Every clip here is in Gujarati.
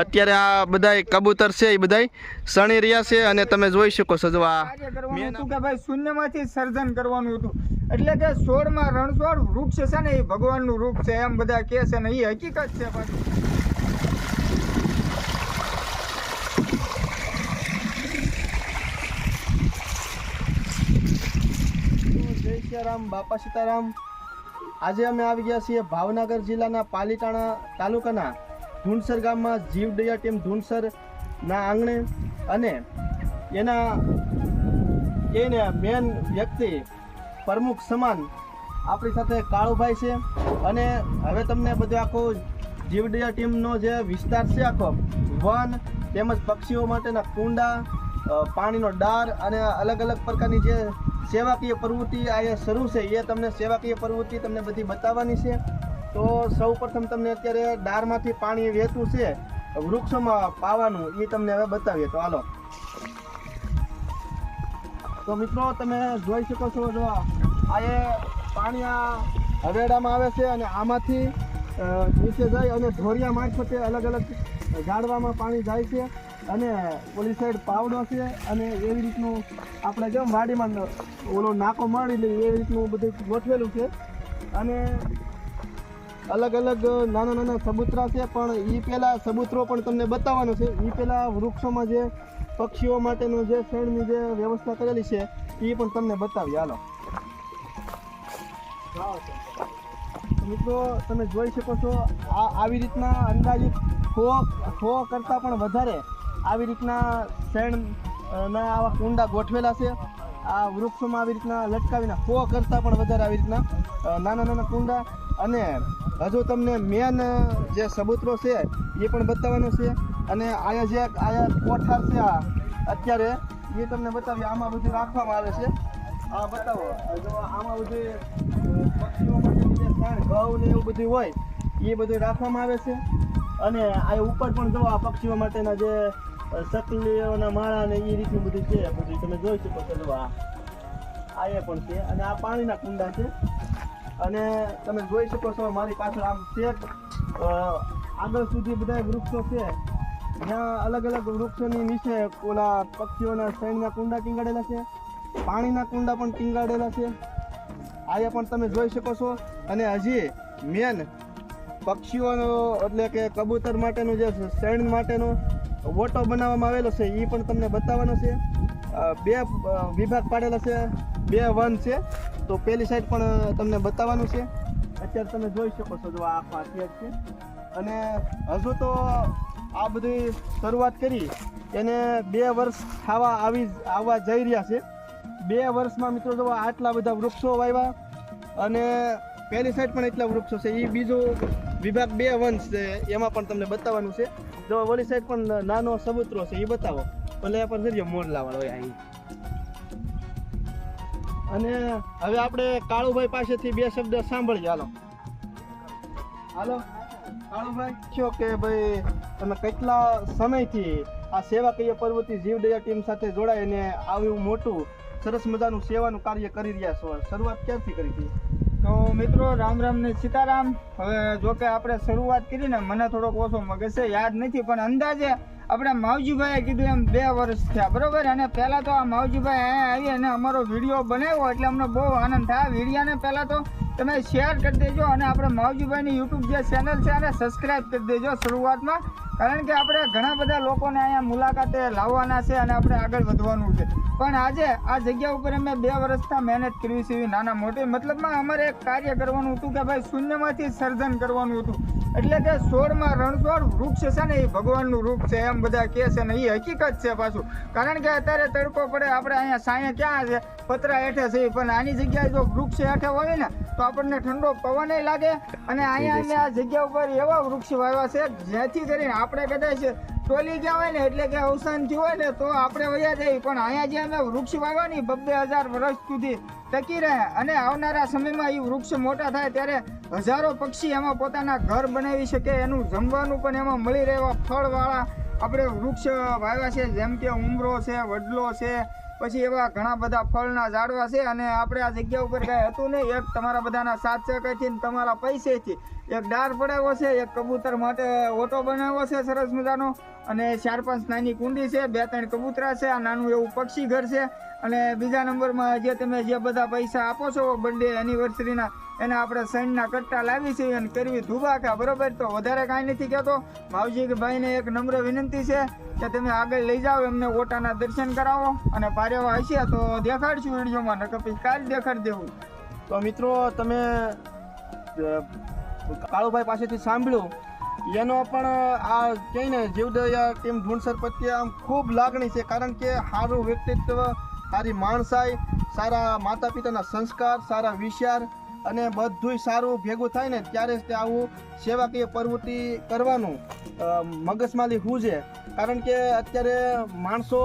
અત્યારે આ બધાય કબૂતર છે એ બધાય સણી રહ્યા છે અને તમે જોઈ શકો છો જો આ હતું કે ભાઈ શૂન્યમાંથી સર્જન કરવાનું હતું. એટલે કે સોળમાં રણછોડ વૃક્ષ છે ને એ ભગવાનનું રૂપ છે એમ બધા કહે છે ને એ હકીકત છે પાછું જય સિયારામ બાપા સીતારામ. આજે અમે આવી ગયા છીએ ભાવનગર જિલ્લાના પાલીતાણા તાલુકાના ધૂણસર ગામમાં જીવદયા ટીમ ધૂનસરના આંગણે અને એના એને મેન વ્યક્તિ પ્રમુખ સમાન આપણી સાથે કાળુભાઈ છે. અને હવે તમને બધું આખો જીવડિયા ટીમનો જે વિસ્તાર છે આખો, વન તેમજ પક્ષીઓ માટેના કુંડા પાણીનો ડાર અને અલગ અલગ પ્રકારની જે સેવાકીય પ્રવૃત્તિ આ શરૂ છે, એ તમને સેવાકીય પ્રવૃત્તિ તમને બધી બતાવવાની છે. તો સૌ પ્રથમ તમને અત્યારે ડારમાંથી પાણી વહેતું છે, વૃક્ષોમાં પાવાનું એ તમને હવે બતાવીએ. તો હાલો. તો મિત્રો, તમે જોઈ શકો છો, જો આ એ પાણી આ હવેડામાં આવે છે અને આમાંથી નીચે જાય અને ઢોરિયા મારફતે અલગ અલગ ઝાડવામાં પાણી જાય છે અને ઓલી સાઈડ પાવડો છે અને એવી રીતનું આપણે કેમ વાડીમાં ઓલો નાકો મારી લઈએ એવી રીતનું બધું ગોઠવેલું છે. અને અલગ અલગ નાના નાના સબૂતરા છે, પણ એ પહેલાં સબૂતરો પણ તમને બતાવવાનો છે. એ પહેલાં વૃક્ષોમાં જે પક્ષીઓ માટેનું જે શેડની જે વ્યવસ્થા કરેલી છે એ પણ તમને બતાવી હાલો. મિત્રો, તમે જોઈ શકો છો, આ આવી રીતના અંદાજિત સો સો કરતાં પણ વધારે આવી રીતના શેણ ના આવા કુંડા ગોઠવેલા છે. આ વૃક્ષોમાં આવી રીતના લટકાવીને સો કરતાં પણ વધારે આવી રીતના નાના નાના કુંડા અને હજુ તમને મેન જે સબૂતરો છે, એ પણ બતાવવાનો છે. અને આયા જે, આયા કોઠાર છે આ, અત્યારે, એ તમને બતાવીએ, આમાં બધું રાખવામાં આવે છે. આ બતાવો. જો આમાં બધું પક્ષીઓ માટે ઘઉં ને એવું બધું હોય, એ બધું રાખવામાં આવે છે. અને આ ઉપર પણ જો આ પક્ષીઓ માટેના જે સકલીઓના માળા ને એ રીતનું બધું છે, બધું તમે જોઈ શકો છો આ. આ પણ છે. અને આ પાણીના કુંડા છે. અને તમે જોઈ શકો છો મારી પાછળ આમ શેક આગળ સુધી બધા વૃક્ષો છે. જ્યાં અલગ અલગ વૃક્ષોની નીચે ઓલા પક્ષીઓના શેણના કુંડા ટીંગાડેલા છે, પાણીના કુંડા પણ ટીંગાડેલા છે. આયા પણ તમે જોઈ શકો છો. અને હજી મેન પક્ષીઓનો એટલે કે કબૂતર માટેનું જે શેણ માટેનો વોટો બનાવવામાં આવેલો છે એ પણ તમને બતાવવાનો છે. બે વિભાગ પાડેલા છે, બે વન છે. તો પેલી સાઈડ પણ તમને બતાવવાનું છે. અત્યારે તમે જોઈ શકો છો જો આ આખો છે. અને હજુ તો આ બધી શરૂઆત કરી. એને બે વર્ષ થવા આવી, આવવા જઈ રહ્યા છે. બે વર્ષમાં મિત્રો જો આટલા બધા વૃક્ષો વાવ્યા અને પહેલી સાઈડ પણ એટલા વૃક્ષો છે. એ બીજો વિભાગ બે વંશ છે. એમાં પણ તમને બતાવવાનું છે. જો વળી સાઈડ પણ નાનો સબૂતરો છે એ બતાવો. ભલે પણ જરીએ મોર લાવવાનો હોય અહીં અને હવે આપણે કાળુભાઈ પાસેથી બે શબ્દ સાંભળીએ હાલો. હાલો. કાળુભાઈ કયો કે ભાઈ, તમે કેટલા સમયથી આ સેવાકીય પ્રવૃત્તિ જીવદયા ટીમ સાથે જોડાઈને આવ્યું મોટું, સરસ મજાનું સેવાનું કાર્ય કરી રહ્યા છો? શરૂઆત ક્યાંથી કરી હતી? તો મિત્રો, રામ રામ સીતારામ. હવે જો કે આપણે શરૂઆત કરી ને મને થોડોક ઓછો મગજ છે, યાદ નથી, પણ અંદાજે આપણે માવજીભાઈએ કીધું એમ બે વર્ષ થયા, બરોબર? અને પહેલાં તો આ માવજીભાઈ અહીંયા આવી અને અમારો વીડિયો બનાવ્યો એટલે અમને બહુ આનંદ થાય. વિડીયાને પહેલાં તો તમે શેર કરી દેજો અને આપણે માવજીભાઈની યુટ્યુબ જે ચેનલ છે એને સબસ્ક્રાઈબ કરી દેજો શરૂઆતમાં. કારણ કે આપણે ઘણા બધા લોકોને અહીંયા મુલાકાતે લાવવાના છે અને આપણે આગળ વધવાનું છે. પણ આજે આ જગ્યા ઉપર અમે બે વર્ષથી મહેનત કરવી છે એવી નાના મોટી મતલબમાં અમારે એક કાર્ય કરવાનું હતું કે ભાઈ શૂન્યમાંથી સર્જન કરવાનું હતું. એટલે કે સોળમાં રણછોડ વૃક્ષ છે ને એ ભગવાનનું રૂપ છે, એમ બધા કહે છે ને એ હકીકત છે પાછું. કારણ કે અત્યારે તડકો પડે, આપણે અહીંયા સાંયે ક્યાં છે? પતરા હેઠે છે, પણ આની જગ્યાએ જો વૃક્ષ હેઠે હોય ને તો આપણને ઠંડો પવન લાગે અને અહીંયા અમે આ જગ્યા ઉપર એવા વૃક્ષ વાવ્યા છે જેથી કરીને આપણે કદાચ ટોલી ગયા હોય ને એટલે કે અવસાન થયું હોય ને તો આપણે વયા જઈએ. પણ અહીંયા જે અમે વૃક્ષ વાવ્યા ને બબ્બે હજાર વર્ષ સુધી ટકી રહે અને આવનારા સમયમાં એ વૃક્ષ મોટા થાય ત્યારે હજારો પક્ષી એમાં પોતાના ઘર બનાવી શકે એનું જમવાનું પણ એમાં મળી રહેવા ફળવાળા આપણે વૃક્ષ વાવ્યા છે જેમ કે ઉમરો છે વડલો છે પછી એવા ઘણા બધા ફળના ઝાડવા છે અને આપણે આ જગ્યા ઉપર કાંઈ હતું નહીં. એક તમારા બધાના સાત ને તમારા પૈસેથી એક ડાર પડાવ્યો છે, એક કબૂતર માટે ઓટો બનાવ્યો છે સરસ મજાનો. અને ચાર પાંચ નાની કુંડી છે, બે ત્રણ કબૂતરા છે, આ નાનું એવું પક્ષી ઘર છે. અને બીજા નંબરમાં જે તમે જે બધા પૈસા આપો છો બર્થડે એનિવર્સરીના એને આપણે સૈનના કટ્ટા લાવી છે અને કરવી ધુબાકા, બરોબર? તો વધારે કાંઈ નથી કહેતો. માવજી ભાઈને એક નમ્ર વિનંતી છે કે તમે આગળ લઈ જાઓ, એમને ઓટાના દર્શન કરાવો અને પારેવા હશે તો દેખાડશું વિડીયોમાં, નકર પછી કાલ દેખાડી દેવું. તો મિત્રો, તમે કાળુભાઈ પાસેથી સાંભળ્યું. એનો પણ આ કહીને જીવદયા ટીમ ધૂણસર પ્રત્યે આમ ખૂબ લાગણી છે, કારણ કે સારું વ્યક્તિત્વ, સારી માણસાઈ, સારા માતા પિતાના સંસ્કાર, સારા વિચાર અને બધુંય સારું ભેગું થાય ને ત્યારે જ તે આવું સેવાકીય પ્રવૃત્તિ કરવાનું મગજમાલી હું છે. કારણ કે અત્યારે માણસો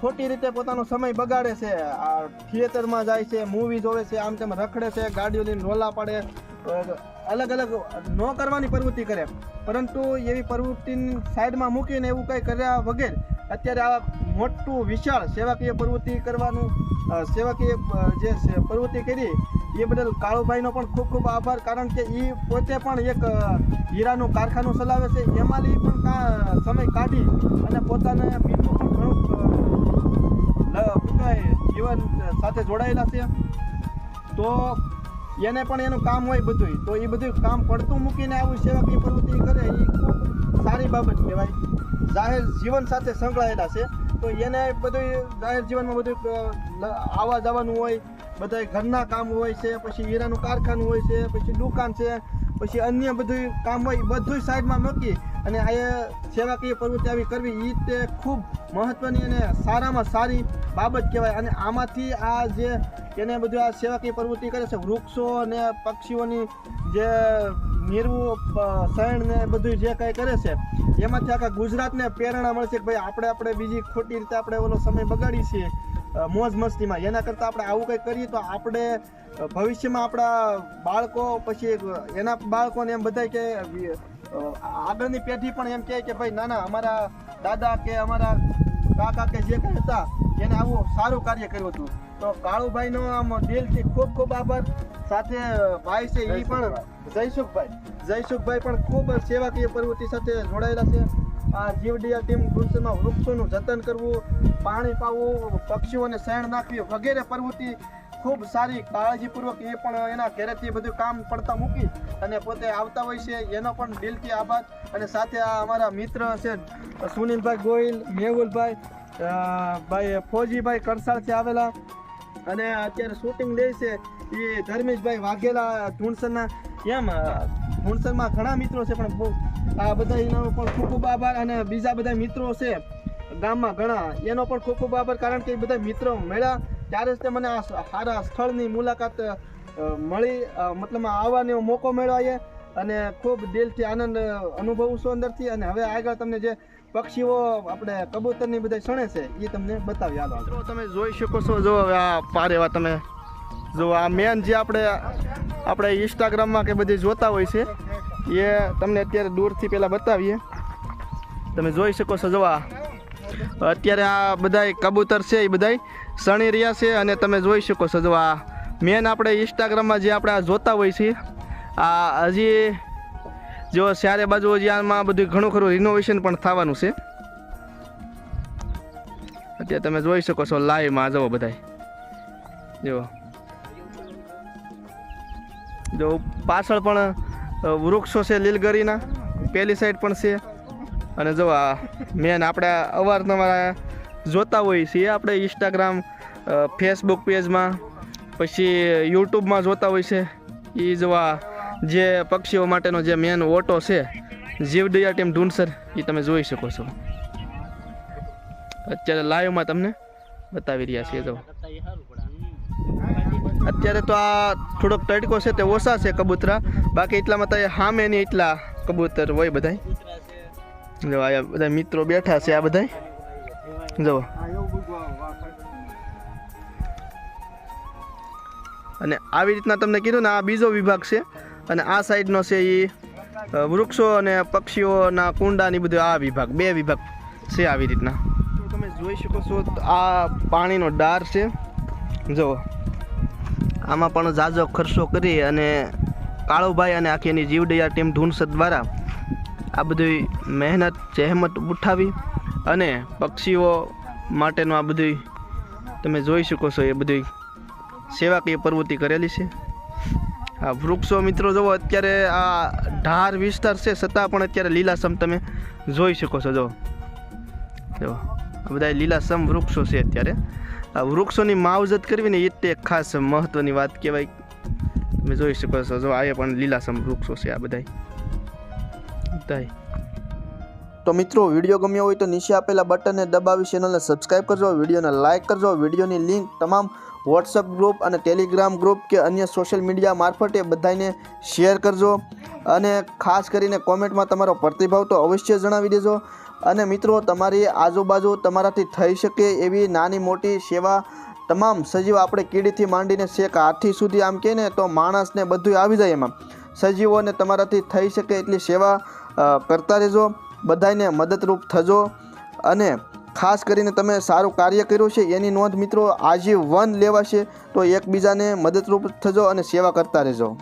ખોટી રીતે પોતાનો સમય બગાડે છે. આ થિયેટરમાં જાય છે, મૂવી જોવે છે, આમ તેમ રખડે છે ગાડીઓ લઈને રોલા પાડે અલગ અલગ ન કરવાની પ્રવૃત્તિ કરે. પરંતુ એવી પ્રવૃત્તિ સાઈડમાં મૂકીને એવું કંઈ કર્યા વગર અત્યારે આ મોટું વિશાળ સેવાકીય પ્રવૃત્તિ કરવાનું સેવાકીય જે પ્રવૃત્તિ કરી એ બદલ કાળુભાઈનો પણ ખૂબ ખૂબ આભાર, કારણ કે એ પોતે પણ એક હીરાનું કારખાનું ચલાવે છે. એમાંથી પણ કા, સમય કાઢી અને પોતાને બીજું પણ ઘણું જીવન સાથે જોડાયેલા છે. તો એને પણ એનું કામ હોય બધું તો એ બધું કામ પડતું મૂકીને આવું સેવાકીય પ્રવૃત્તિ કરે એ સારી બાબત કહેવાય. જાહેર જીવન સાથે સંકળાયેલા છે. તો એને બધું જાહેર જીવનમાં બધું આવવા જવાનું હોય બધા ઘરના કામ હોય છે, પછી હીરાનું કારખાનું હોય છે, પછી દુકાન છે, પછી અન્ય બધું કામ હોય બધું સાઈડમાં મૂકી અને આ સેવાકીય પ્રવૃત્તિ આવી કરવી એ તે ખૂબ મહત્ત્વની અને સારામાં સારી બાબત કહેવાય. અને આમાંથી આ જે એને બધું આ સેવાકીય પ્રવૃત્તિ કરે છે, વૃક્ષો અને પક્ષીઓની જે નિરવું શરણ ને બધું જે કંઈ કરે છે, એમાંથી આખા ગુજરાતને પ્રેરણા મળશે કે ભાઈ આપણે આપણે બીજી ખોટી રીતે આપણે ઓલો સમય બગાડી છીએ. મોજ મસ્તીમાં. એના કરતાં આપણે આવું કંઈક કરીએ તો આપણે ભવિષ્યમાં આપણા બાળકો પછી એના બાળકોને એમ બધાય કે આગળની પેઢી પણ એમ કહે કે ભાઈ ના ના અમારા દાદા કે અમારા કાકા કે જે કંઈ હતા એને આવું સારું કાર્ય કર્યું હતું. તો કાળુભાઈનો આમ દિલથી ખૂબ ખૂબ આભાર. સાથે ભાઈ છે એ પણ જયસુખભાઈ. જયસુખભાઈ પણ ખૂબ સેવાકીય પ્રવૃત્તિ સાથે જોડાયેલા છે. આ જીવડિયા ટીમ ગુલશનમાં વૃક્ષોનું જતન કરવું, પાણી પાવું, પક્ષીઓને શહેણ નાખવી વગેરે પ્રવૃત્તિ ખૂબ સારી કાળજીપૂર્વક એ પણ એના ઘેરેથી બધું કામ પડતા મૂકી અને પોતે આવતા હોય છે. એનો પણ દિલથી આભાર. અને સાથે આ અમારા મિત્ર છે સુનિલભાઈ ગોહિલ, મેહુલભાઈ ભાઈ ફોજીભાઈ કરસાળથી આવેલા. અને અત્યારે શૂટિંગ લે છે. એ ધર્મેશભાઈ વાઘેલા ધૂણસરના. એમ અ, ધૂણસરમાં ઘણા મિત્રો છે પણ આ બધા એનો પણ ખૂબ ખૂબ આભાર અને બીજા બધા મિત્રો છે ગામમાં ઘણા. એનો પણ ખૂબ ખૂબ આભાર કારણ કે એ બધા મિત્રો મળ્યા ત્યારે જ તે મને આ સારા સ્થળની મુલાકાત મળી. મતલબ આવવાનો મોકો મળ્યો અને ખૂબ દિલથી આનંદ અનુભવું છું અંદરથી. અને હવે આગળ તમને જે પક્ષીઓ આપણે કબૂતરની બધા શણે છે એ તમને બતાવી હાલો તમે જોઈ શકો છો જો આ પારેવા તમે જો આ મેન જે આપણે આપણે ઇન્સ્ટાગ્રામમાં કે બધી જોતા હોય છે, એ તમને અત્યારે દૂરથી પહેલાં બતાવીએ. તમે જોઈ શકો છો, જવા. અત્યારે આ બધાય કબૂતર છે, એ બધાય સણી રહ્યા છે અને તમે જોઈ શકો જો મેન આપણે ઇન્સ્ટાગ્રામમાં જે આપણે જોતા હોય છે, આ હજી જો ચારે બાજુ હજી બધું ઘણું ખરું રિનોવેશન પણ થવાનું છે. અત્યારે તમે જોઈ શકો છો લાઈવમાં જવો બધાય. જો જો પાછળ પણ વૃક્ષો છે લીલગરીના, પેલી સાઈડ પણ છે. અને જો આ મેન આપણે અવારનવાર જોતા હોઈએ છીએ આપણે ઇન્સ્ટાગ્રામ ફેસબુક પેજમાં પછી યુટ્યુબમાં જોતા હોય છે એ જો આ જે પક્ષીઓ માટેનો જે મેન ઓટો છે જીવડિયા ટીમ ઢૂંઢસર એ તમે જોઈ શકો છો. અત્યારે લાઈવમાં તમને બતાવી રહ્યા છીએ, જો. અત્યારે તો આ થોડોક તડકો છે તે ઓછા છે કબૂતરા. બાકી એટલામાં તો સામે નહીં એટલા કબૂતર હોય બધાય. જો આ બધા મિત્રો બેઠા છે આ બધાય. જો. અને આવી રીતના તમને કીધું ને આ બીજો વિભાગ છે. અને આ સાઈડનો છે એ વૃક્ષો અને પક્ષીઓના કુંડાની બધું આ વિભાગ, બે વિભાગ છે આવી રીતના. તમે જોઈ શકો છો આ પાણીનો ડાર છે. જો. આમાં પણ ઝાઝો ખર્ચો કરી અને કાળુભાઈ અને આખી એની જીવડિયા ટીમ ધૂનસદ દ્વારા આ બધી મહેનત, જહેમત ઉઠાવી અને પક્ષીઓ માટેનું આ બધી તમે જોઈ શકો છો એ બધી સેવાકીય પ્રવૃત્તિ કરેલી છે. આ વૃક્ષો મિત્રો જુઓ, અત્યારે આ ઢાર વિસ્તાર છે, છતાં પણ અત્યારે લીલાસમ તમે જોઈ શકો છો, જો. જો, આ બધા લીલાસમ વૃક્ષો છે અત્યારે. વૃક્ષોની માવજત કરવી ને એ તે ખાસ મહત્વની વાત કહેવાય. તમે જોઈ શકો છો, જો આ પણ લીલાસમ વૃક્ષો છે આ બધા તો મિત્રો, વીડિયો ગમ્યો હોય તો નીચે આપેલા બટનને દબાવી ચેનલને સબસ્ક્રાઇબ કરજો, વિડીયોને લાઇક કરજો, વિડીયોની લિંક તમામ વોટ્સઅપ ગ્રુપ અને ટેલિગ્રામ ગ્રુપ કે અન્ય સોશિયલ મીડિયા મારફતે બધાને શેર કરજો. અને ખાસ કરીને કોમેન્ટમાં તમારો પ્રતિભાવ તો અવશ્ય જણાવી દેજો. અને મિત્રો, તમારી આજુબાજુ તમારાથી થઈ શકે એવી નાની મોટી સેવા તમામ સજીવ આપણે કીડીથી માંડીને શેક હાથી સુધી આમ કહે ને તો માણસને બધું આવી જાય એમાં. સજીવોને તમારાથી થઈ શકે એટલી સેવા કરતા રહેજો બધાને મદદરૂપ થજો અને ખાસ કરીને તમે સારું કાર્ય કર્યું છે એની નોંધ મિત્રો, આજીવન લેવાશે તો એકબીજાને મદદરૂપ થજો અને સેવા કરતા રહેજો.